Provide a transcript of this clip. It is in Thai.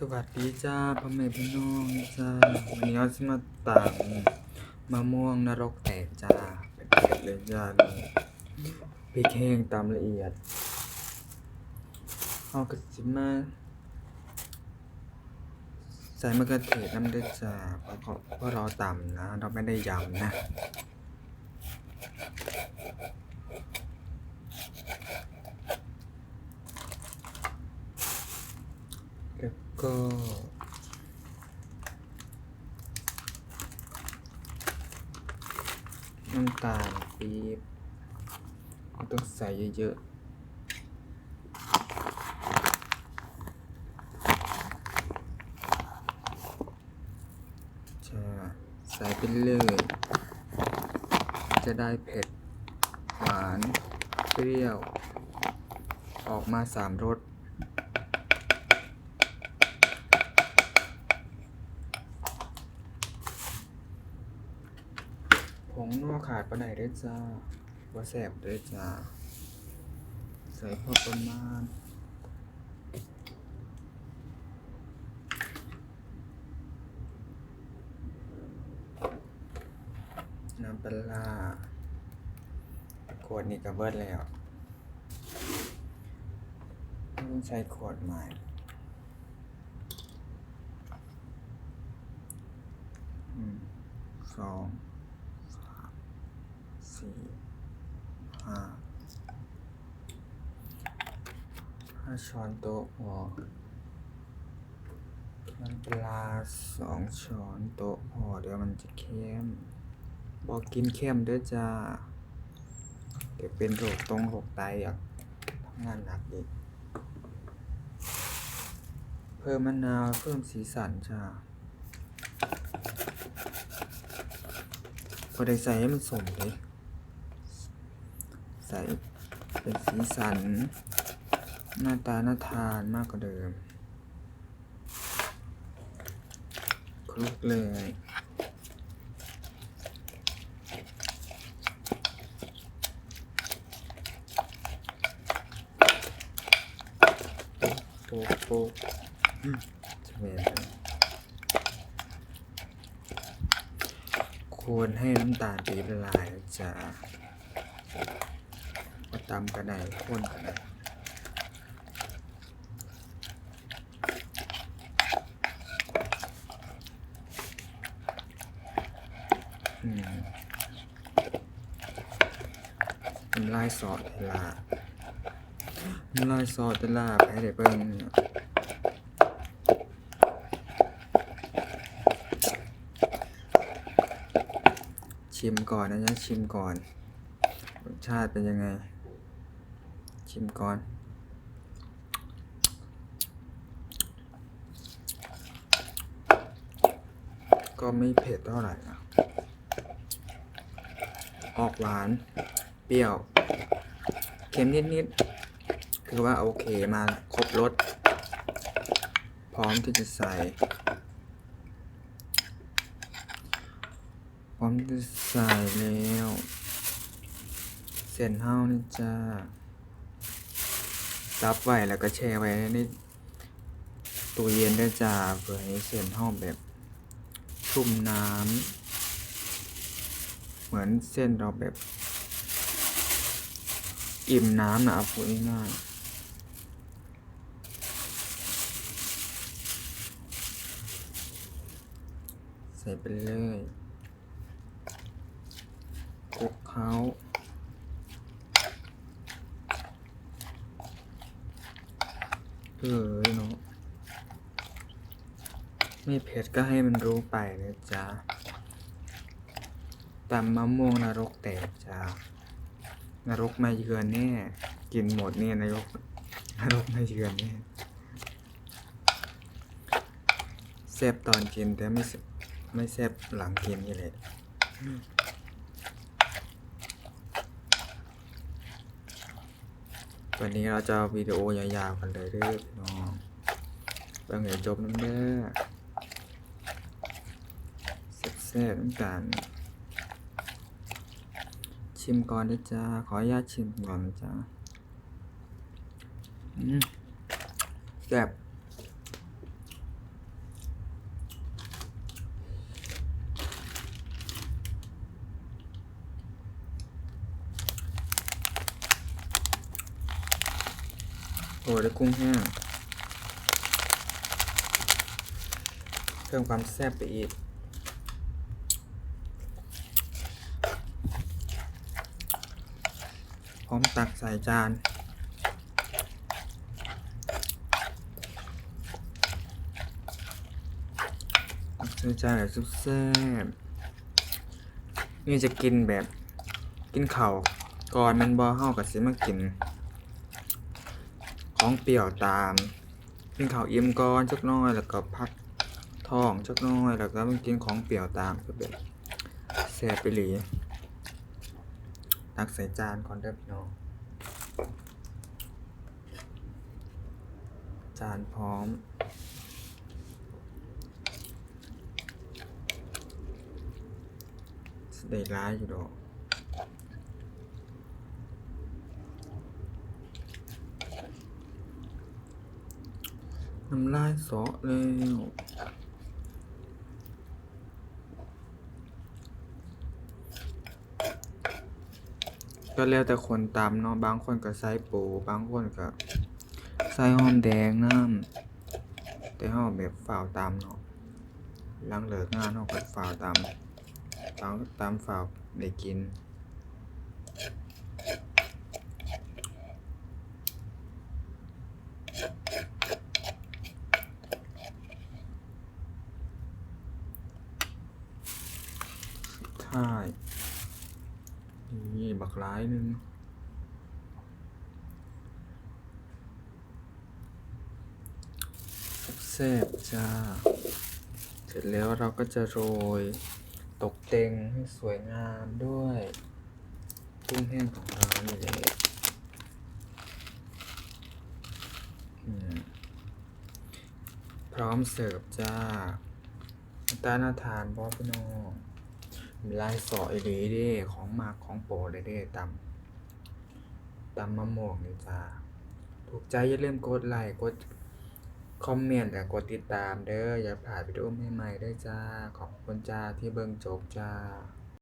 สวัสดีจ้าพ่อแม่พี่น้องจ้าวันนี้เราจะมาตำมมะม่วงนรกแตกจ้าเป็นเผ็ดเลยจ้าพริกแห้งตำละเอียดเอากระจิมาใส่มะเขือเทศน้ำด้อจ้าเพราะเขาเพราะเราตำนะ เราไม่ได้ยำนะ แล้วก็น้ำตาลปี๊บต้องใส่เยอะๆจะใส่ไปเลยจะได้เผ็ด หวาน เปรี้ยว ออกมาสามรส ผงนัวขาดปะไหนได้อจ้าว่าแสบได้อจ้า ใส่พอประมาณน้ำปลาขวดนี้ก็เบิดแล้วต้องใช้ขวดใหม่สอง สี่ห้าห้าช้อนโต๊ะพอน้ำปลาสองช้อนโต๊ะพอเดี๋ยวมันจะเค็มบอกกินเค็มด้อจ้าเดี๋ยวเป็นโรคตรงโรคไตอะทำงานหนักอีกเพิ่มมะนาวเพิ่มสีสันจ้าพอได้ใส่ให้มันสมเลย ใส่เป็นสีสัน หน้าตาน่าทานมากกว่าเดิมคลุกเลยโป๊ะโป๊ะอืมจะเป็นควรให้น้ำตาลปี๊บละลายนะจะ มาตำกันไหนข้นกันไหนอืมน้ำลายสอดเวลาน้ำลายสอดเวลาไปได้เบิ่งชิมก่อนนะจ๊ะชิมก่อนรสชาติเป็นยังไง ชิมก่อนก็ไม่เผ็ดเท่าไหร่นะออกหวาน เปรี้ยว เค็มนิดๆ คือว่าโอเคมาครบรส พร้อมที่จะใส่ พร้อมที่จะใส่แล้ว เส้นเฮานี่จ้า ซับไว้แล้วก็แช่ไว้ในตู้เย็นได้วยจ้าเพื่อให้เส้นเฮาแบบชุ่มน้ำเหมือนเส้นเราแบบ อิ่มน้ำนะเอาพูดง่ายใส่ไปเลยคลุกเขา เออเนาะไม่เผ็ดก็ให้มันรู้ไปนะจ๊ะตำมะม่วงนรกแตกจ้านรกมาเยือนแน่กินหมดเนี่ยนายกนรกมาเยือนแน่แซ่บตอนกินแต่ไม่ไม่แซ่บหลังกินนี่เลย วันนี้เราจะวิดีโอยาวๆกันเลยเด้อพี่น้องบางเหนจบน้ำเด้อแซ่บๆน้ำกันชิมก่อนนะจ๊ะขออนุญาตชิมก่อนนะจ๊ะแซ่บ ด้วยกุ้งแห้ง เพิ่มความแซ่บไปอีก พร้อมตักใส่จานตักใส่จานแบบซุปแซ่บนี่จะกินแบบกินเข้าก่อนมันบอเฮากับสิมากิน ของเปรี้ยวตามกินข้าวอิ่มก่อนจักน้อยแล้วก็พักท้องจักน้อยแล้วก็มากินของเปรี้ยวตามก็แบบแซ่บไปหลีตักใส่จานก่อนเด้อพี่น้องจานพร้อมได้ร้ายอยู่ดอก น้ำลายสอแล้วก็แล้วแต่คนตามเนาะบางคนก็ใส่ปูบางคนก็ใส่หอมแดงน้ำแต่เฮาแบบฝ่าวตามเนาะหลังเลิกงานเฮาก็ฝ่าวตามตามตามฝ่าวได้กิน ใช่นี่ บักร้ายหนึงแซ่บจ้า เสร็จแล้วเราก็จะโรยตกแต่งให้สวยงามด้วยกุ้งแห้งของเรานี่แหละพร้อมเสิร์ฟจ้าหน้าตน่าทานบอพี่น้อง มีลายสออีหลีเด้ของมากของโปรดเลยเด้ตำตำมะม่วงนี่จ้าถูกใจอย่าลืมกดไลค์กดคอมเมนต์และกดติดตามเด้ออย่าพลาดวิดีโอใหม่ๆได้จ้า ขอบคุณจ้าที่เบิ่งจบจ้า